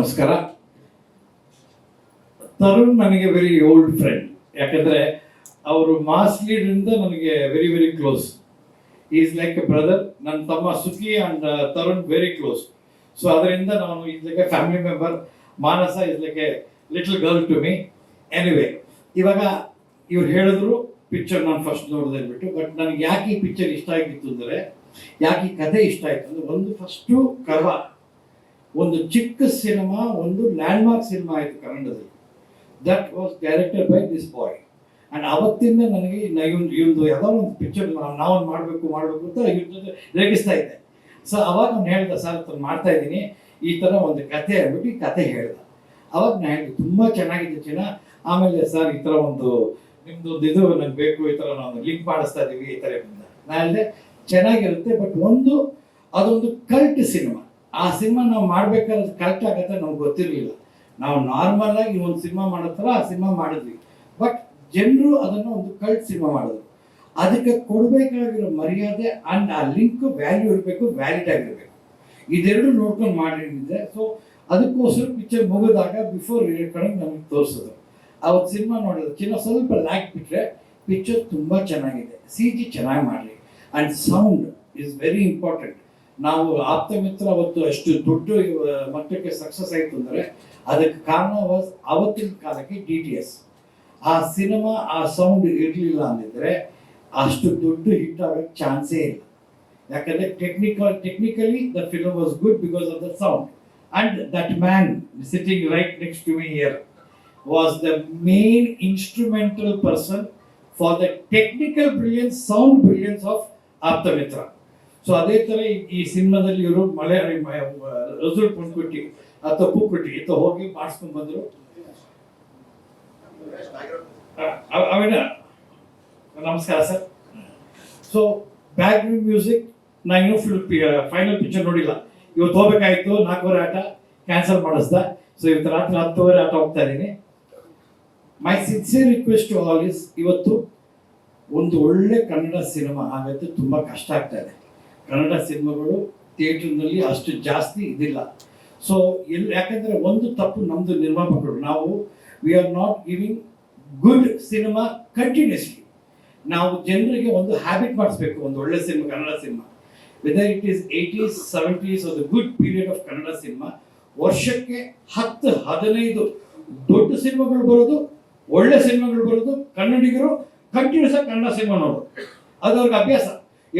ನಮಸ್ಕಾರ. ತರುಣ್ ನನಗೆ very old friend ಯಾಕಂದ್ರೆ ಅವರು ಮಾಸ್ ಲೀಡ್ರಿಂದ ನನಗೆ very very close is like a brother ನನ್ನ ತಮ್ಮ Sukhi and Tarun very close so ಅದರಿಂದ ನಾನು is like a family member Manasa is like a little girl to me anyway ಇವಾಗ ಇವ್ರು ಹೇಳಿದ್ರು ಪಿಕ್ಚರ್ ನಾನು ಫಸ್ಟ್ ನೋಡಿದೆ ಅಂದ್ಬಿಟ್ಟು. ಬಟ್ ನನಗೆ ಯಾಕೆ ಈ ಪಿಕ್ಚರ್ ಇಷ್ಟ ಆಗಿತ್ತು ಅಂದರೆ, ಯಾಕೆ ಈ ಕಥೆ ಇಷ್ಟ ಆಯ್ತು ಅಂದರೆ, ಒಂದು ಫಸ್ಟು ಕರ್ವ. ಒಂದು ಚಿಕ್ಕ ಸಿನಿಮಾ, ಒಂದು ಲ್ಯಾಂಡ್ಮಾರ್ಕ್ ಸಿನಿಮಾ ಆಯಿತು ಕನ್ನಡದಲ್ಲಿ. That was directed by this boy and ಅವತ್ತಿಂದ ನನಗೆ ಇವನ್ ಇವಂದು ಯಾವುದೋ ಒಂದು ಪಿಕ್ಚರ್ ನಾವು ಮಾಡಬೇಕು ಮಾಡಬೇಕು ಅಂತ ಇವ್ರ ರೇಗಿಸ್ತಾ ಇದ್ದೆ. ಸೊ ಅವಾಗ ನಾನು ಹೇಳ್ದ, ಸರ್ ನಾನು ಮಾಡ್ತಾ ಇದ್ದೀನಿ. ಈ ಥರ ಒಂದು ಕತೆ ಅಂದ್ಬಿಟ್ಟು ಈ ಕತೆ ಹೇಳ್ದೆ. ಅವಾಗ ನಾನು ಹೇಳಿದೆ, ತುಂಬ ಚೆನ್ನಾಗಿದೆ ಚಿನ್ನ. ಆಮೇಲೆ ಸರ್, ಈ ಥರ ಒಂದು ನಿಮ್ಮದು ಒಂದು ಇದು ನನಗೆ ಬೇಕು, ಈ ಥರ ನಾವು ಲಿಂಕ್ ಮಾಡಿಸ್ತಾ ಇದ್ದೀವಿ ಈ ಥರ ನಾನು ಹೇಳಿದೆ, ಚೆನ್ನಾಗಿರುತ್ತೆ ಬಟ್ ಒಂದು ಅದೊಂದು ಕಲ್ಟ್ ಸಿನಿಮಾ. ಆ ಸಿನಿಮಾ ನಾವು ಮಾಡ್ಬೇಕಾದ್ರೆ ಕರೆಕ್ಟ್ ಆಗತ್ತೆ ನಮ್ಗೆ ಗೊತ್ತಿರಲಿಲ್ಲ. ನಾವು ನಾರ್ಮಲ್ ಆಗಿ ಒಂದು ಸಿನಿಮಾ ಮಾಡೋ ಥರ ಆ ಸಿನಿಮಾ ಮಾಡಿದ್ವಿ. ಬಟ್ ಜನರು ಅದನ್ನು ಒಂದು ಕಲ್ಟ್ ಸಿನಿಮಾ ಮಾಡಿದ್ರು. ಅದಕ್ಕೆ ಕೊಡಬೇಕಾಗಿರೋ ಮರ್ಯಾದೆ ಅಂಡ್ ಆ ಲಿಂಕ್ ವ್ಯಾಲ್ಯೂ ಇರಬೇಕು ವ್ಯಾಲಿಡ್ ಆಗಿರಬೇಕು. ಇದೆರಡು ನೋಡ್ಕೊಂಡು ಮಾಡಿದ್ದೆ ಸೊ ಅದಕ್ಕೋಸ್ಕರ ಪಿಕ್ಚರ್ ಮುಗಿದಾಗ ಬಿಫೋರ್ ಕಡೆಗೆ ನಮಗೆ ತೋರಿಸಿದ್ರು. ಅವತ್ತು ಸಿನಿಮಾ ನೋಡಿದ್ರೆ. ಚಿನ್ನ ಸ್ವಲ್ಪ ಲ್ಯಾಕ್ ಬಿಟ್ಟರೆ ಪಿಕ್ಚರ್ ತುಂಬ ಚೆನ್ನಾಗಿದೆ. ಸಿ ಜಿ ಚೆನ್ನಾಗಿ ಮಾಡಲಿ. And sound is very important ನಾವು ಆಪ್ತ ಮಿತ್ರ ಅವತ್ತು ಅಷ್ಟು ದೊಡ್ಡ ಮಟ್ಟಕ್ಕೆ ಸಕ್ಸಸ್ ಆಯಿತು ಅಂದರೆ ಅದಕ್ಕೆ ಕಾರಣ ವಾಸ್ ಅವತ್ತಿನ ಕಾಲಕ್ಕೆ ಡಿ ಟಿ ಎಸ್ ಆ ಸಿನಿಮಾ, ಆ ಸೌಂಡ್ ಇರಲಿಲ್ಲ ಅಂದಿದ್ರೆ ಅಷ್ಟು ದೊಡ್ಡ ಹಿಟ್ ಆಗೋಕ್ಕೆ ಚಾನ್ಸೇ ಇಲ್ಲ. ಯಾಕಂದರೆ technical technically the film was good because of the sound and that man sitting right next to me here was the main instrumental person for the technical brilliance sound brilliance of Aptha Aptamitra. So ಅದೇ ಥರ ಈ- ಸಿನಿಮಾದಲ್ಲಿ ಇವರು ಮಲಯಾಳಿ ರಸೂಲ್ ಆ ತಪ್ಪು ಕೊಟ್ಟಿ ಇತ್ತ ಹೋಗಿ ಮಾಡಿಸ್ಕೊಂಡು ಬಂದರು. ಅವೇನ? ನಮಸ್ಕಾರ ಸರ್. ಸೊ ಬ್ಯಾಕ್ ಮ್ಯೂಸಿಕ್ ನಾ ಇನ್ನೂ ಫುಲ್ ಫೈನಲ್ ಪಿಕ್ಚರ್ ನೋಡಿಲ್ಲ. ಇವತ್ತು ಹೋಗ್ಬೇಕಾಯ್ತು, ನಾಲ್ಕೂವರೆ ಆಟ ಕ್ಯಾನ್ಸಲ್ ಮಾಡಿಸ್ದ. ಸೊ ಇವತ್ತು ರಾತ್ರಿ ಹತ್ತುವರೆ ಆಟ ಹೋಗ್ತಾ ಇದ್ದೀನಿ. My sincere request to all is ಇವತ್ತು ಒಂದು ಒಳ್ಳೆ ಕನ್ನಡ ಸಿನಿಮಾ ಆಗತ್ತೆ, ತುಂಬ ಕಷ್ಟ ಆಗ್ತಾ ಇದೆ. ಕನ್ನಡ ಸಿನಿಮಾಗಳು ಥಿಯೇಟರ್ನಲ್ಲಿ ಅಷ್ಟು ಜಾಸ್ತಿ ಇದಿಲ್ಲ. ಸೊ ಎಲ್ಲಿ ಯಾಕಂದರೆ ಒಂದು ತಪ್ಪು ನಮ್ಮದು ನಿರ್ಮಾಪಕರು, ನಾವು we are not giving good cinema continuously ನಾವು ಜನರಿಗೆ ಒಂದು ಹ್ಯಾಬಿಟ್ ಮಾಡಿಸ್ಬೇಕು, ಒಂದು ಒಳ್ಳೆ cinema Kannada cinema whether it is eighties seventies ಒಂದು good period of Kannada cinema ವರ್ಷಕ್ಕೆ ಹತ್ತು, ಹದಿನೈದು ದೊಡ್ಡ ಸಿನಿಮಾಗಳು ಬರೋದು, ಒಳ್ಳೆ ಸಿನಿಮಾಗಳು ಬರೋದು, ಕನ್ನಡಿಗರು ಕಂಟಿನ್ಯೂಸ್ ಆಗಿ ಕನ್ನಡ ಸಿನಿಮಾ ನೋಡೋದು ಅದು ಅವ್ರಿಗೆ ಅಭ್ಯಾಸ.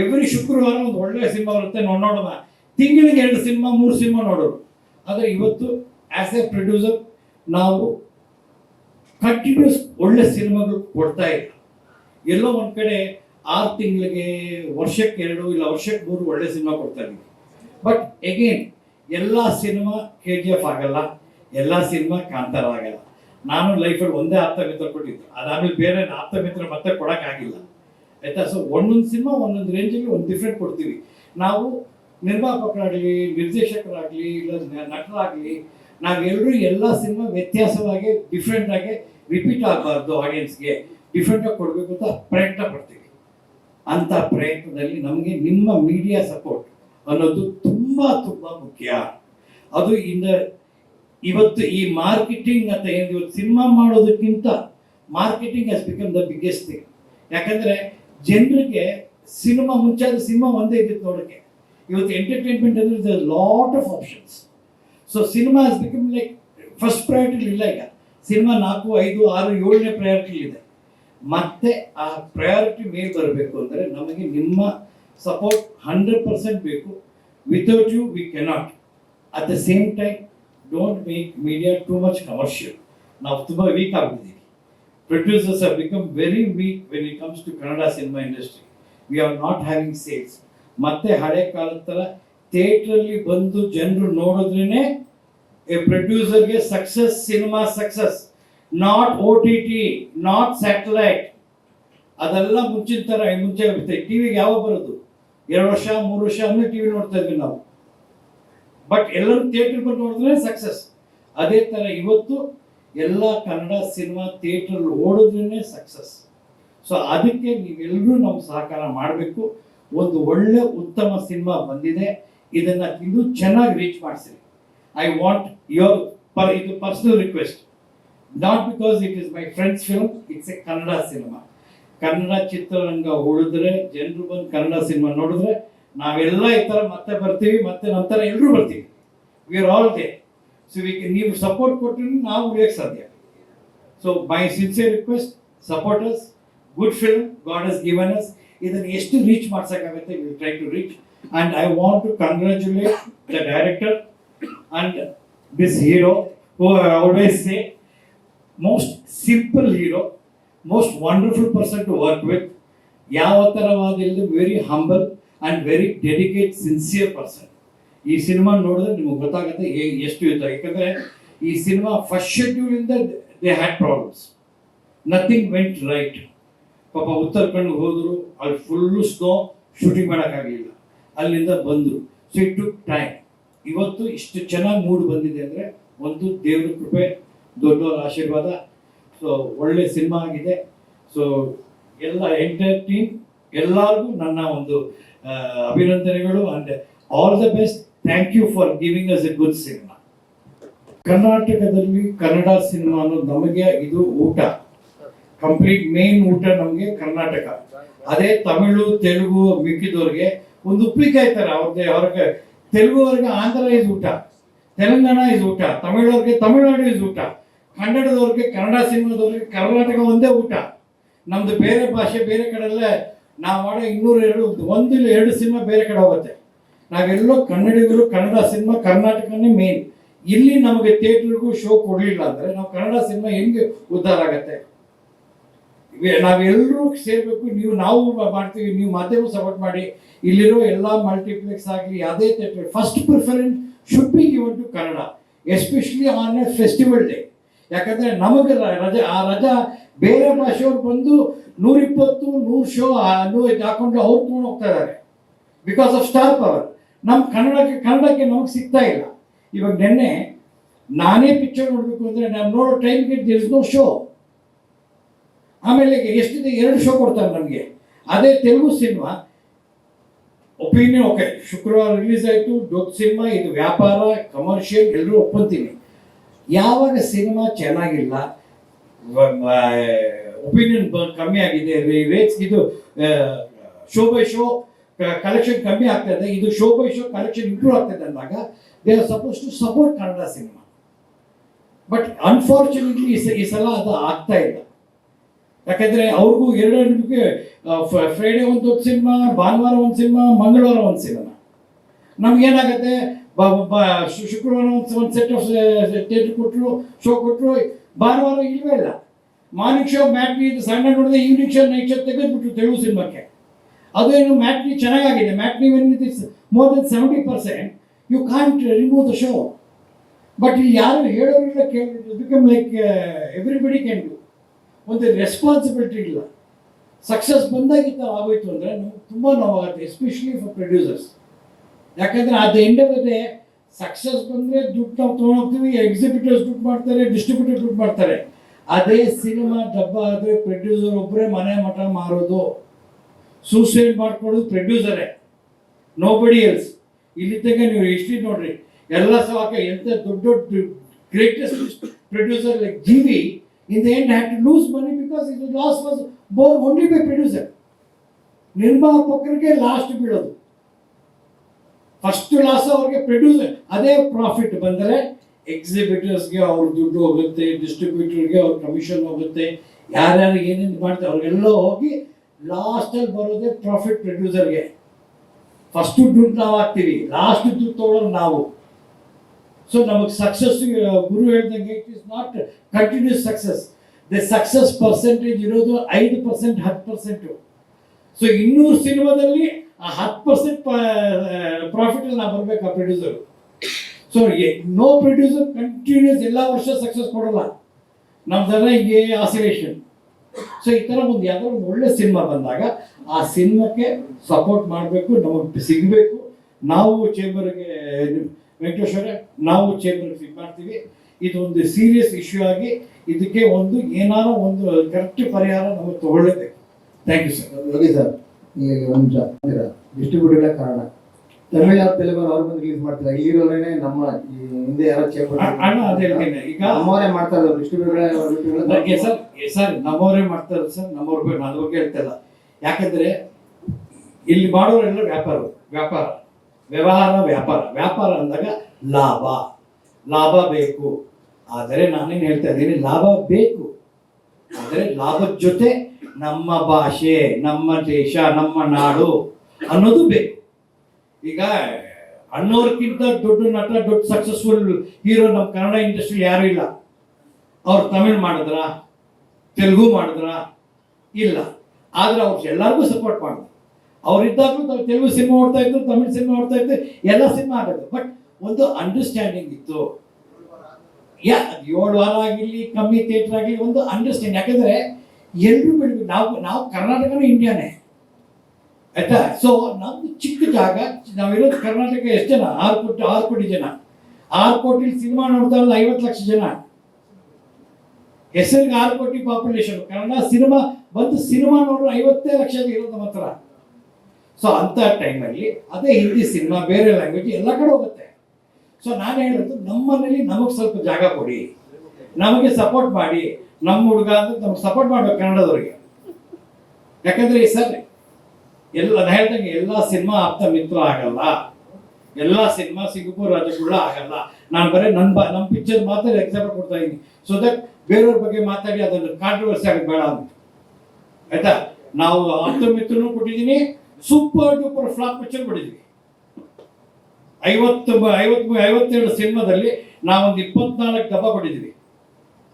ಎವ್ರಿ ಶುಕ್ರವಾರ ಒಂದು ಒಳ್ಳೆ ಸಿನಿಮಾ ಬರುತ್ತೆ, ನೋಡಿ ನೋಡೋಣ. ತಿಂಗಳಿಗೆ ಎರಡು ಸಿನಿಮಾ, ಮೂರು ಸಿನಿಮಾ ನೋಡೋರು ಆದರೆ ಇವತ್ತು ಆ್ಯಸ್ ಎ ಪ್ರೊಡ್ಯೂಸರ್ ನಾವು ಕಂಟಿನ್ಯೂಸ್ ಒಳ್ಳೆ ಸಿನಿಮಾಗಳು ಕೊಡ್ತಾ ಇಲ್ಲ. ಎಲ್ಲೋ ಒಂದು ಕಡೆ ಆರು ತಿಂಗಳಿಗೆ ವರ್ಷಕ್ಕೆ ಎರಡು ಇಲ್ಲ ವರ್ಷಕ್ಕೆ ಮೂರು ಒಳ್ಳೆ ಸಿನಿಮಾ ಕೊಡ್ತಾ ಇದ್ದೀವಿ. ಬಟ್ ಎಗೇನ್ ಎಲ್ಲ ಸಿನಿಮಾ ಕೆ ಜಿ ಎಫ್ ಆಗಲ್ಲ, ಎಲ್ಲ ಸಿನಿಮಾ ಕಾಂತಾರ ಆಗಲ್ಲ. ನಾನು ಲೈಫಲ್ಲಿ ಒಂದೇ ಆಪ್ತ ಮಿತ್ರ ಕೊಟ್ಟಿದ್ದು. ಅದಾದ್ಮೇಲೆ ಬೇರೆ ಆಪ್ತ ಮಿತ್ರ ಮತ್ತೆ ಕೊಡೋಕ್ಕಾಗಿಲ್ಲ ಆಯ್ತಾ? ಸೊ ಒಂದೊಂದು ಸಿನಿಮಾ ಒಂದೊಂದು ರೇಂಜಲ್ಲಿ ಒಂದು ಡಿಫ್ರೆಂಟ್ ಕೊಡ್ತೀವಿ. ನಾವು ನಿರ್ಮಾಪಕರಾಗಲಿ, ನಿರ್ದೇಶಕರಾಗಲಿ, ಇಲ್ಲ ನಟರಾಗಲಿ ನಾವೆಲ್ಲರೂ ಎಲ್ಲ ಸಿನಿಮಾ ವ್ಯತ್ಯಾಸವಾಗಿ ಡಿಫ್ರೆಂಟ್ ಆಗಿ ರಿಪೀಟ್ ಆಗಬಾರ್ದು ಆಡಿಯನ್ಸ್ಗೆ ಡಿಫ್ರೆಂಟಾಗಿ ಕೊಡಬೇಕು ಅಂತ ಪ್ರಯತ್ನ ಪಡ್ತೀವಿ. ಅಂಥ ಪ್ರಯತ್ನದಲ್ಲಿ ನಮಗೆ ನಿಮ್ಮ ಮೀಡಿಯಾ ಸಪೋರ್ಟ್ ಅನ್ನೋದು ತುಂಬ ತುಂಬ ಮುಖ್ಯ. ಅದು ಇಂದ ಇವತ್ತು ಈ ಮಾರ್ಕೆಟಿಂಗ್ ಅಂತ ಏನು, ಇವತ್ತು ಸಿನಿಮಾ ಮಾಡೋದಕ್ಕಿಂತ marketing become the biggest thing ಯಾಕಂದರೆ ಜನರಿಗೆ ಸಿನಿಮಾ ಮುಂಚೆ ಸಿನಿಮಾ ಒಂದೇ ಇದ್ದಿತ್ತು ನೋಡೋಕ್ಕೆ ಇವತ್ತು ಎಂಟರ್ಟೈನ್ಮೆಂಟ್ ಅಂದರೆ lot of options so cinema become like first priority ಇಲ್ಲ ಈಗ. ಸಿನಿಮಾ ನಾಲ್ಕು, ಐದು, ಆರು, ಏಳನೇ ಪ್ರಯಾರಿಟಿ ಇದೆ. ಮತ್ತೆ ಆ ಪ್ರಯಾರಿಟಿ ಮೇಲೆ ಬರಬೇಕು ಅಂದರೆ ನಮಗೆ ನಿಮ್ಮ ಸಪೋರ್ಟ್ ಹಂಡ್ರೆಡ್ ಪರ್ಸೆಂಟ್ ಬೇಕು. Without you we cannot at the same time don't make media too much commercial ನಾವು ತುಂಬ ವೀಕ್ ಆಗಿದ್ದೀವಿ producers have become very weak when it comes to Kannada cinema industry we are not having sales. ಮತ್ತೆ ಹಳೆ ಕಾಲದ ಥರ ಥಿಯೇಟ್ರಲ್ಲಿ ಬಂದು ಜನರು ನೋಡಿದ್ರೇ a ಪ್ರೊಡ್ಯೂಸರ್ಗೆ success cinema success not O T T not satellite ಅದೆಲ್ಲ ಮುಂಚಿನ ಥರ ಮುಂಚೆ ಟಿ ವಿಗೆ ಯಾವಾಗ ಬರೋದು? ಎರಡು ವರ್ಷ, ಮೂರು ವರ್ಷ ಅಂದರೆ ಟಿ ವಿ ನೋಡ್ತಾ ಇದ್ವಿ ನಾವು. ಬಟ್ ಎಲ್ಲರೂ ಥಿಯೇಟ್ರ್ ಬಂದು ನೋಡಿದ್ರೆ ಸಕ್ಸಸ್ ಅದೇ ಥರ ಇವತ್ತು ಎಲ್ಲ ಕನ್ನಡ ಸಿನಿಮಾ ಥಿಯೇಟರ್ ಓಡಿದ್ರೇ ಸಕ್ಸಸ್ ಸೊ ಅದಕ್ಕೆ ನೀವೆಲ್ಲರೂ ನಮ್ಮ ಸಹಕಾರ ಮಾಡಬೇಕು. ಒಂದು ಒಳ್ಳೆ ಉತ್ತಮ ಸಿನಿಮಾ ಬಂದಿದೆ. ಇದನ್ನು ಇನ್ನೂ ಚೆನ್ನಾಗಿ ರೀಚ್ ಮಾಡಿಸಿರಿ. ಐ ವಾಂಟ್ ಯೋರ್ ಪರ್ ಇದು personal request not because it is my friend's film it's a Kannada cinema Kannada ಚಿತ್ರರಂಗ ಉಳಿದ್ರೆ ಜನರು ಬಂದು ಕನ್ನಡ ಸಿನಿಮಾ ನೋಡಿದ್ರೆ ನಾವೆಲ್ಲ ಈ ಥರ ಮತ್ತೆ ಬರ್ತೀವಿ, ಮತ್ತೆ ನಂತರ ಎಲ್ಲರೂ ಬರ್ತೀವಿ. We are all they so ನೀವು ಸಪೋರ್ಟ್ ಕೊಟ್ಟರೆ ನಾವು ಉಳಿಯೋಕ್ಕೆ ಸಾಧ್ಯ so my sincere request supporters good film God has given us ಇದನ್ನು ಎಷ್ಟು reach ಮಾಡ್ಸೋಕ್ಕಾಗುತ್ತೆ will try to reach and I want to congratulate the director and this hero who always say most simple hero most wonderful person to work with ಯಾವ ಥರವಾದ very humble and very dedicate sincere person ಈ cinema ನೋಡಿದ್ರೆ ನಿಮಗೆ ಗೊತ್ತಾಗುತ್ತೆ ಎಷ್ಟು ಇತ್ತು ಯಾಕಂದ್ರೆ ಈ cinema first ಶೆಡ್ಯೂಲಿಂದ they had problems nothing went right ಪಾಪ ಉತ್ತರಾಖಂಡ್ ಹೋದರು, ಅಲ್ಲಿ ಫುಲ್ಲು ಸ್ನೋ ಶೂಟಿಂಗ್ ಮಾಡೋಕ್ಕಾಗಲಿಲ್ಲ. ಅಲ್ಲಿಂದ ಬಂದರು. ಸೊ ಇಟ್ ಟು ಟೈಮ್ ಇವತ್ತು ಇಷ್ಟು ಚೆನ್ನಾಗಿ ಮೂಡ್ ಬಂದಿದೆ ಅಂದರೆ ಒಂದು ದೇವ್ರ ಕೃಪೆ, ದೊಡ್ಡವರ ಆಶೀರ್ವಾದ. ಸೊ ಒಳ್ಳೆ ಸಿನಿಮಾ ಆಗಿದೆ. ಸೊ ಎಲ್ಲ ಎಂಟರ್ ಟೀಮ್ ಎಲ್ಲರಿಗೂ ನನ್ನ ಒಂದು ಅಭಿನಂದನೆಗಳು and all the best thank you for giving us a good cinema ಕರ್ನಾಟಕದಲ್ಲಿ ಕನ್ನಡ ಸಿನಿಮಾ ಅನ್ನೋದು ನಮಗೆ ಇದು ಊಟ. ಕಂಪ್ಲೀಟ್ ಮೇನ್ ಊಟ ನಮಗೆ ಕರ್ನಾಟಕ. ಅದೇ ತಮಿಳು, ತೆಲುಗು ಮಿಕ್ಕಿದವ್ರಿಗೆ ಒಂದು ಉಪ್ಪಿಕಾಯಿ ತರ ಅವ್ರಿಗೆ ಅವ್ರಿಗೆ ತೆಲುಗು ಅವ್ರಿಗೆ ಆಂಧ್ರ ಇಸ್ ಊಟ, ತೆಲಂಗಾಣ ಇಸ್ ಊಟ, ತಮಿಳವ್ರಿಗೆ ತಮಿಳುನಾಡು ಇಸ್ ಊಟ, ಕನ್ನಡದವ್ರಿಗೆ ಕನ್ನಡ ಸಿನಿಮಾದವ್ರಿಗೆ ಕರ್ನಾಟಕ ಒಂದೇ ಊಟ. ನಮ್ದು ಬೇರೆ ಭಾಷೆ ಬೇರೆ ಕಡೆಲ್ಲೇ ನಾವು ಮಾಡೋ ಇನ್ನೂರ ಎರಡು, ಒಂದು ಎರಡು ಸಿನಿಮಾ ಬೇರೆ ಕಡೆ ಹೋಗುತ್ತೆ. ನಾವೆಲ್ಲೋ ಕನ್ನಡಿಗರು, ಕನ್ನಡ ಸಿನಿಮಾ ಕರ್ನಾಟಕನೇ ಮೇನ್ ಇಲ್ಲಿ ನಮಗೆ ಥಿಯೇಟರ್ಗೂ ಶೋ ಕೊಡಲಿಲ್ಲ ಅಂದರೆ ನಾವು ಕನ್ನಡ ಸಿನಿಮಾ ಹೆಂಗೆ ಉದ್ಧಾರ ಆಗತ್ತೆ? ನಾವೆಲ್ಲರೂ ಸೇರಬೇಕು, ನೀವು ನಾವು ಮಾಡ್ತೀವಿ, ನೀವು ಮಾಧ್ಯಮ ಸಪೋರ್ಟ್ ಮಾಡಿ. ಇಲ್ಲಿರೋ ಎಲ್ಲ ಮಲ್ಟಿಪ್ಲೆಕ್ಸ್ ಆಗಲಿ, ಯಾವುದೇ theatre first preference should be given to Kannada especially on a festival day ಯಾಕಂದರೆ ನಮಗೆ ರಜೆ, ಆ ರಜಾ ಬೇರೆ ಭಾಷೆಯವ್ರು ಬಂದು ನೂರಿಪ್ಪತ್ತು, ನೂರು ಶೋ ನೂರು ಹಾಕೊಂಡು ಅವ್ರು ತೊಗೊಂಡು ಹೋಗ್ತಾ ಇದ್ದಾರೆ. ಬಿಕಾಸ್ ಆಫ್ ಸ್ಟಾರ್ ಪವರ್ ನಮ್ಮ ಕನ್ನಡಕ್ಕೆ ಕನ್ನಡಕ್ಕೆ ನಮಗೆ ಸಿಗ್ತಾ ಇಲ್ಲ. ಇವಾಗ ನಿನ್ನೆ ನಾನೇ ಪಿಕ್ಚರ್ ನೋಡಬೇಕು ಅಂದರೆ ನಾನು ನೋಡೋ ಟೈಮ್ಗೆ ದಿರ್ ಇಸ್ ನೋ ಶೋ ಆಮೇಲೆ ಎಷ್ಟಿದೆ? ಎರಡು ಶೋ ಕೊಡ್ತಾರೆ ನಮಗೆ. ಅದೇ ತೆಲುಗು ಸಿನಿಮಾ. ಒಪಿನಿಯನ್ ಓಕೆ ಶುಕ್ರವಾರ ರಿಲೀಸ್ ಆಯಿತು. ದೊಡ್ಡ ಸಿನಿಮಾ, ಇದು ವ್ಯಾಪಾರ ಕಮರ್ಷಿಯಲ್ ಎಲ್ಲರೂ ಒಪ್ಪಂತೀನಿ ಯಾವಾಗ ಸಿನಿಮಾ ಚೆನ್ನಾಗಿಲ್ಲ ಒಪಿನಿಯನ್ ಕಮ್ಮಿ ಆಗಿದೆ. ರೇಟ್ಸ್ ಇದು ಶೋ ಬೈ ಶೋ ಕಲೆಕ್ಷನ್ ಕಮ್ಮಿ ಆಗ್ತಾ ಇದೆ. ಇದು show by show collection improve ಆಗ್ತದೆ ಅಂದಾಗ they are suppose to support Kannada cinema but unfortunately ಈ ಸಲ ಅದು ಆಗ್ತಾ ಇಲ್ಲ. ಯಾಕಂದ್ರೆ ಅವ್ರಿಗೂ ಎರಡಕ್ಕೆ ಫ್ರೈಡೆ ಒಂದು ಸಿನಿಮಾ ಭಾನುವಾರ ಒಂದು ಸಿನಿಮಾ ಮಂಗಳವಾರ ಒಂದು ಸಿನಿಮಾ ನಮ್ಗೇನಾಗುತ್ತೆ ಶುಕ್ರವಾರ ಒಂದು ಒಂದು ಸೆಟ್ ಆಫ್ ಥಿಯೇಟರ್ ಕೊಟ್ಟರು ಶೋ ಕೊಟ್ಟರು ಭಾನುವಾರ ಇಲ್ವೇ ಇಲ್ಲ. ಮಾರ್ನಿಂಗ್ ಶೋ ಮ್ಯಾಟ್ನಿ ಸಣ್ಣ ನೋಡಿದ್ರೆ ಈವ್ನಿಂಗ್ ಶೋ ನೈಟ್ ಶೋ ತೆಗೆದ್ಬಿಟ್ರು ತೆಲುಗು ಸಿನಿಮಾಕ್ಕೆ ಅದು ಏನು ಮ್ಯಾಟ್ನಿ ಚೆನ್ನಾಗಿದೆ matinee when it is more than seventy percent you can't remove the show but ಇಲ್ಲಿ ಯಾರು ಹೇಳೋರಿಲ್ಲ ಕೇಳಿ become like everybody can do ಒಂದು ರೆಸ್ಪಾನ್ಸಿಬಿಲಿಟಿ ಇಲ್ಲ. ಸಕ್ಸಸ್ ಬಂದಾಗಿತ್ತು ಆಗೋಯ್ತು ಅಂದರೆ ನಮ್ಗೆ ತುಂಬ ನೋವಾಗುತ್ತೆ ಎಸ್ಪೆಷಲಿ ಫಾರ್ ಪ್ರೊಡ್ಯೂಸರ್ಸ್ ಯಾಕಂದರೆ ಅದು ಎಂಡ್ ಆಫ್ ಸಕ್ಸಸ್ ಬಂದರೆ ದುಡ್ಡು ನಾವು ತೊಗೊಂಡೋಗ್ತೀವಿ ಎಕ್ಸಿಬಿಟರ್ಸ್ ದುಡ್ಡು ಮಾಡ್ತಾರೆ ಡಿಸ್ಟ್ರಿಬ್ಯೂಟರ್ ದುಡ್ಡು ಮಾಡ್ತಾರೆ. ಅದೇ ಸಿನಿಮಾ ಡಬ್ಬ ಆದರೆ ಪ್ರೊಡ್ಯೂಸರ್ ಒಬ್ಬರೇ ಮನೆ ಮಠ ಮಾರೋದು. ಸೂಸೈಡ್ ಮಾಡ್ಕೊಳ್ಳೋದು ಪ್ರೊಡ್ಯೂಸರೇ. ನೋ ಬಡಿ ಎಲ್ಸ್ ಇಲ್ಲಿ ನೀವು ಹಿಸ್ಟ್ರಿ ನೋಡ್ರಿ. ಎಲ್ಲ ಸಾಕ ಎಂತ ದೊಡ್ಡ ದೊಡ್ಡ greatest producer like GV in the end had to lose money because ಇದು loss was bore only by producer ನಿರ್ಮಾಪಕರಿಗೆ last ಬೀಳೋದು. ಫಸ್ಟ್ ಲಾಸ್ ಅವ್ರಿಗೆ ಪ್ರೊಡ್ಯೂಸರ್ ಅದೇ ಪ್ರಾಫಿಟ್ ಬಂದರೆ ಎಕ್ಸಿಬಿಟರ್ಸ್ಗೆ ಅವ್ರ ದುಡ್ಡು ಹೋಗುತ್ತೆ ಡಿಸ್ಟ್ರಿಬ್ಯೂಟರ್ಗೆ ಅವ್ರ ಕಮಿಷನ್ ಹೋಗುತ್ತೆ. ಯಾರ್ಯಾರು ಏನೇನು ಮಾಡ್ತಾರೆ, ಅವ್ರಿಗೆಲ್ಲ ಹೋಗಿ ಲಾಸ್ಟಲ್ಲಿ ಬರೋದೇ ಪ್ರಾಫಿಟ್ ಪ್ರೊಡ್ಯೂಸರ್ಗೆ ಫಸ್ಟು ದುಡ್ಡು ನಾವು ಹಾಕ್ತೀವಿ ಲಾಸ್ಟ್ ದುಡ್ಡು ತೊಗೊಳೋದು ನಾವು. ಸೊ ನಮಗೆ ಸಕ್ಸಸ್ ಗುರು ಹೇಳ್ದಂಗೆ it is not continuous success the success percentage ಇರೋದು ಐದು ಪರ್ಸೆಂಟ್ ಹತ್ತು ಪರ್ಸೆಂಟು ಸೊ ಇನ್ನೂರು ಸಿನಿಮಾದಲ್ಲಿ ಆ ಹತ್ತು ಪರ್ಸೆಂಟ್ ಪ್ರಾಫಿಟಲ್ಲಿ ನಾವು ಬರಬೇಕು ಆ producer so no producer continuous ಎಲ್ಲ ವರ್ಷ ಸಕ್ಸಸ್ ಕೊಡಲ್ಲ. ನಮ್ದೆಲ್ಲ ಹೀಗೆ ಆಸಿಲೇಷನ್ ಸೊ ಈ ಥರ ಒಂದು ಯಾವ್ದಾದ್ರು ಒಂದು ಒಳ್ಳೆ ಸಿನಿಮಾ ಬಂದಾಗ ಆ ಸಿನಿಮಾಕ್ಕೆ ಸಪೋರ್ಟ್ ಮಾಡಬೇಕು, ನಮಗೆ ಸಿಗಬೇಕು. ನಾವು ಚೇಂಬರ್ಗೆ ವೆಂಕಟೇಶ್ವರ ನಾವು ಚೇಂಬರ್ಗೆ ಸಿಗ್ಬಾರ್ತೀವಿ. ಇದು ಒಂದು ಸೀರಿಯಸ್ ಇಶ್ಯೂ ಆಗಿ ಇದಕ್ಕೆ ಒಂದು ಏನಾರ ಒಂದು ಕರೆಕ್ಟ್ ಪರಿಹಾರ ನಾವು ತಗೊಳ್ಳೇಬೇಕು ಥ್ಯಾಂಕ್ ಯು ಸರ್ ಸರ್. ಒಂದು ಡಿಸ್ಟ್ರಿಬ್ಯೂಟರ್ ಕಾರಣ. ತಮಿಳ್ ಅವ್ರು ತೆಲುಗು ಅವ್ರು ಬಂದು ರಿಲೀಸ್ ಮಾಡ್ತಾರೆ ಹೀರೋನೇ ನಮ್ಮ ಈ ಹಿಂದೆ ಯಾರೋ ಚೇಂಬರ್ ಅಣ್ಣ ಅದೇ ಹೇಳ್ತೇನೆ. ಈಗ ನಮ್ಮವರೇ ಮಾಡ್ತಾ ಇದ್ದಾರೆ ಡಿಸ್ಟ್ರಿಬ್ಯೂಟರ್ ಸರ್ ಸರ್ ನಮ್ಮವರೇ ಮಾಡ್ತಾರೆ ಸರ್ ನಮ್ಮವ್ರ ಬಗ್ಗೆ ನನ್ನ ಬಗ್ಗೆ ಹೇಳ್ತಾ ಇಲ್ಲ. ಯಾಕಂದ್ರೆ ಇಲ್ಲಿ ಮಾಡೋರೆಲ್ಲ ವ್ಯಾಪಾರ ವ್ಯಾಪಾರ. ವ್ಯವಹಾರ ವ್ಯಾಪಾರ. ವ್ಯಾಪಾರ ಅಂದಾಗ ಲಾಭ. ಲಾಭ ಬೇಕು. ಆದರೆ ನಾನೇನು ಹೇಳ್ತಾ ಇದ್ದೀನಿ ಲಾಭ ಬೇಕು. ಆದರೆ ಲಾಭದ ಜೊತೆ ನಮ್ಮ ಭಾಷೆ ನಮ್ಮ ದೇಶ ನಮ್ಮ ನಾಡು ಅನ್ನೋದು ಬೇಕು. ಈಗ ಅಣ್ಣವ್ರಕ್ಕಿಂತ ದೊಡ್ಡ ನಟ, ದೊಡ್ಡ ಸಕ್ಸಸ್ಫುಲ್ ಹೀರೋ ನಮ್ಮ ಕನ್ನಡ ಇಂಡಸ್ಟ್ರಿ ಯಾರು ಇಲ್ಲ. ಅವ್ರು ತಮಿಳ್ ಮಾಡಿದ್ರ? ತೆಲುಗು ಮಾಡಿದ್ರ? ಇಲ್ಲ. ಆದ್ರೆ ಅವ್ರು ಎಲ್ಲರಿಗೂ ಸಪೋರ್ಟ್ ಮಾಡಿದ್ರು. ಅವರಿದ್ದಾಗಲೂ ತೆಲುಗು ಸಿನಿಮಾ ನೋಡ್ತಾ ಇದ್ರು, ತಮಿಳ್ ಸಿನಿಮಾ ನೋಡ್ತಾ ಇದ್ರು, ಎಲ್ಲ ಸಿನಿಮಾ ಆಗೋದು ಬಟ್ ಒಂದು ಅಂಡರ್ಸ್ಟ್ಯಾಂಡಿಂಗ್ ಇತ್ತು. ಯಾ ಏಳು ವಾರ ಆಗಿರಲಿ, ಕಮ್ಮಿ ಥಿಯೇಟರ್ ಆಗಲಿ ಒಂದು ಅಂಡರ್ಸ್ಟ್ಯಾಂಡ್ ಯಾಕಂದ್ರೆ ಎಲ್ಲರೂ ಬಿಡ್ಬೇಕು ನಾವು ನಾವು ಕರ್ನಾಟಕನೂ ಇಂಡಿಯಾನೇ ಆಯ್ತಾ? ಸೊ ನಮ್ದು ಚಿಕ್ಕ ಜಾಗ, ನಾವಿರೋದು ಕರ್ನಾಟಕ ಎಷ್ಟು ಜನ? ಆರು ಕೋಟಿ ಆರು ಕೋಟಿ ಜನ. ಆರು ಕೋಟಿ ಸಿನಿಮಾ ನೋಡ್ತಾ ಇರೋದು ಐವತ್ತು ಲಕ್ಷ ಜನ. ಹೆಸರಿಗೆ ಆರು ಕೋಟಿ ಪಾಪ್ಯುಲೇಷನ್ ಕನ್ನಡ ಸಿನಿಮಾ, ಬಂದು ಸಿನಿಮಾ ನೋಡೋರು ಐವತ್ತೇ ಲಕ್ಷ ಇರೋದು ಮಾತ್ರ. ಸೊ ಅಂಥ ಟೈಮಲ್ಲಿ ಅದೇ ಹಿಂದಿ ಸಿನಿಮಾ, ಬೇರೆ ಲ್ಯಾಂಗ್ವೇಜ್ ಎಲ್ಲ ಕಡೆ ಹೋಗುತ್ತೆ. ಸೊ ನಾನು ಹೇಳೋದು ನಮ್ಮನೇಲಿ ನಮಗೆ ಸ್ವಲ್ಪ ಜಾಗ ಕೊಡಿ. ನಮಗೆ ಸಪೋರ್ಟ್ ಮಾಡಿ. ನಮ್ಮ ಹುಡುಗ ಅಂತ ನಮ್ಗೆ ಸಪೋರ್ಟ್ ಮಾಡ್ಬೇಕು ಕನ್ನಡದವ್ರಿಗೆ. ಯಾಕಂದ್ರೆ ಸರ್ ಎಲ್ಲ ಹೇಳ್ದಂಗೆ ಎಲ್ಲ ಸಿನಿಮಾ ಆಪ್ತ ಮಿತ್ರ ಆಗಲ್ಲ. ಎಲ್ಲ ಸಿನಿಮಾ ಸಿಂಗಪುರ್ ರಾಜಗುಳ್ಳ ಆಗಲ್ಲ. ನಾನು ಬರೀ ನನ್ನ ಬ ನಮ್ಮ ಪಿಕ್ಚರ್ ಮಾತ್ರ ಎಕ್ಸಾಂಪಲ್ ಕೊಡ್ತಾ ಇದ್ದೀನಿ ಸೊ ದಟ್ ಬೇರೆಯವ್ರ ಬಗ್ಗೆ ಮಾತಾಡಿ ಅದನ್ನು ಕಾಂಟ್ರವರ್ಸಿ ಆಗೋದು ಬೇಡ ಅಂತ. ಆಯ್ತಾ? ನಾವು ಆಪ್ತ ಮಿತ್ರನು ಕೊಟ್ಟಿದ್ದೀನಿ ಸೂಪರ್ ಡೂಪರ್ ಫ್ಲಾಪ್ ಪಿಕ್ಚರ್ ಕೊಟ್ಟಿದ್ದೀವಿ ಐವತ್ತು ಐವತ್ತು ಐವತ್ತೆರಡು ಸಿನಿಮಾದಲ್ಲಿ ನಾವೊಂದು ಇಪ್ಪತ್ನಾಲ್ಕು ಡಬ್ಬ ಕೊಟ್ಟಿದ್ದೀವಿ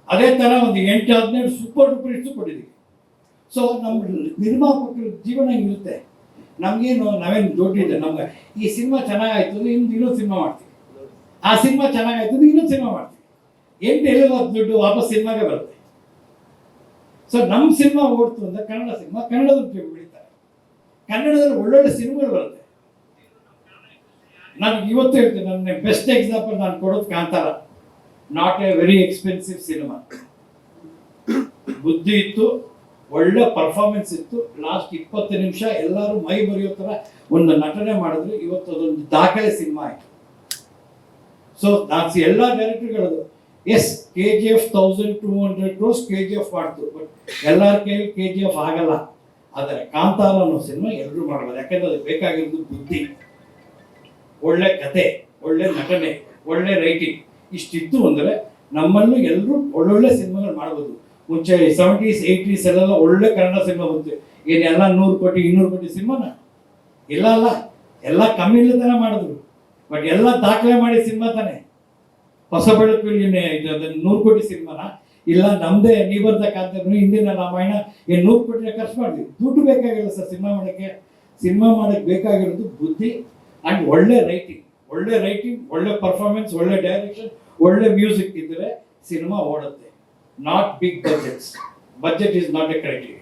ಅದೇ ಥರ ಒಂದು ಎಂಟು ಹದಿನೈದು ಸೂಪರ್ ಡೂಪರ್ ಇಷ್ಟು ಕೊಟ್ಟಿದ್ದೀವಿ ಸೊ ನಮ್ಮ ನಿರ್ಮಾಪಕರ ಜೀವನ ಹಿಂಗಿರುತ್ತೆ. ನಮಗೇನು ನಾವೇನು ದೊಡ್ಡಿದೆ? ನಮ್ಗೆ ಈ ಸಿನಿಮಾ ಚೆನ್ನಾಗಾಯ್ತು ಅಂದ್ರೆ ಇನ್ನೊಂದು ಇನ್ನೊಂದು ಸಿನಿಮಾ ಮಾಡ್ತೀವಿ. ಆ ಸಿನಿಮಾ ಚೆನ್ನಾಗಾಯ್ತು ಅಂದ್ರೆ ಇನ್ನೊಂದು ಸಿನಿಮಾ ಮಾಡ್ತೀವಿ. ಎಂಟು ಎಲ್ಲ ದುಡ್ಡು ವಾಪಸ್ ಸಿನಿಮಾಗೆ ಬರುತ್ತೆ. ಸೊ ನಮ್ಮ ಸಿನಿಮಾ ಓಡ್ತು ಅಂದ್ರೆ ಕನ್ನಡ ಸಿನಿಮಾ ಕನ್ನಡದಲ್ಲಿ ಬೆಳೀತಾರೆ. ಕನ್ನಡದಲ್ಲಿ ಒಳ್ಳೊಳ್ಳೆ ಸಿನಿಮಾಗಳು ಬರುತ್ತೆ. ನಾನು ಇವತ್ತು ಹೇಳ್ತೀನಿ, ನನ್ನ ಬೆಸ್ಟ್ ಎಕ್ಸಾಂಪಲ್ ನಾನು ಕೊಡೋದು Kantara. Not a very expensive cinema ಬುದ್ಧಿ ಇತ್ತು ಒಳ್ಳೆ ಪರ್ಫಾರ್ಮೆನ್ಸ್ ಇತ್ತು. ಲಾಸ್ಟ್ ಇಪ್ಪತ್ತು ನಿಮಿಷ ಎಲ್ಲರೂ ಮೈ ಬರೆಯೋ ಥರ ಒಂದು ನಟನೆ ಮಾಡಿದ್ರು. ಇವತ್ತು ಅದೊಂದು ದಾಖಲೆ ಸಿನಿಮಾ ಆಯಿತು ಸೊ ನಾನು ಎಲ್ಲ ಡೈರೆಕ್ಟರ್ಗಳದು yes K G F thousand two hundred crores K G F ಮಾಡ್ತು. ಬಟ್ ಎಲ್ಲರ ಕೈಯಲ್ಲಿ ಕೆ ಜಿ ಎಫ್ ಆಗಲ್ಲ. ಆದರೆ ಕಾಂತಾರ ಅನ್ನೋ ಸಿನಿಮಾ ಎಲ್ಲರೂ ಮಾಡಬಹುದು ಯಾಕಂದ್ರೆ ಅದಕ್ಕೆ ಬೇಕಾಗಿರೋದು ಬುದ್ಧಿ. ಒಳ್ಳೆ ಕತೆ, ಒಳ್ಳೆ ನಟನೆ, ಒಳ್ಳೆ ರೈಟಿಂಗ್ ಇಷ್ಟಿತ್ತು ಅಂದರೆ ನಮ್ಮಲ್ಲೂ ಎಲ್ಲರೂ ಒಳ್ಳೊಳ್ಳೆ ಸಿನಿಮಾಗಳು ಮಾಡ್ಬೋದು. ಮುಂಚೆ ಸೆವೆಂಟೀಸ್ ಏಯ್ಟೀಸ್ ಎಲ್ಲ ಒಳ್ಳೆ ಕನ್ನಡ ಸಿನಿಮಾ ಬಂತು ಏನೆಲ್ಲ ನೂರು ಕೋಟಿ, ಇನ್ನೂರು ಕೋಟಿ ಸಿನಿಮಾನ? ಇಲ್ಲ ಅಲ್ಲ. ಎಲ್ಲ ಕಮ್ಮಿ ಇಲ್ಲದನ ಮಾಡಿದ್ರು. ಬಟ್ ಎಲ್ಲ ದಾಖಲೆ ಮಾಡಿ ಸಿನಿಮಾ ತಾನೆ. ಹೊಸ ಬೆಳಕು ನೂರು ಕೋಟಿ ಸಿನಿಮಾನ? ಇಲ್ಲ, ನಮ್ದೇ, ನೀ ಬರ್ದ ಹಿಂದಿನ ರಾಮಾಯಣ, ಏನು ನೂರು ಕೋಟಿ ಖರ್ಚು ಮಾಡಿದ್ವಿ. ದುಡ್ಡು ಬೇಕಾಗಿಲ್ಲ ಸರ್ ಸಿನಿಮಾ ಮಾಡೋಕ್ಕೆ. ಸಿನಿಮಾ ಮಾಡೋಕ್ಕೆ ಬೇಕಾಗಿರೋದು ಬುದ್ಧಿ ಆ್ಯಂಡ್ ಒಳ್ಳೆ ರೈಟಿಂಗ್ ಒಳ್ಳೆ ರೈಟಿಂಗ್ ಒಳ್ಳೆ ಪರ್ಫಾರ್ಮೆನ್ಸ್ ಒಳ್ಳೆ ಡೈರೆಕ್ಷನ್ ಒಳ್ಳೆ ಮ್ಯೂಸಿಕ್ ಇದ್ದರೆ ಸಿನಿಮಾ ಓಡುತ್ತೆ. not big budgets. Budget is not a criteria.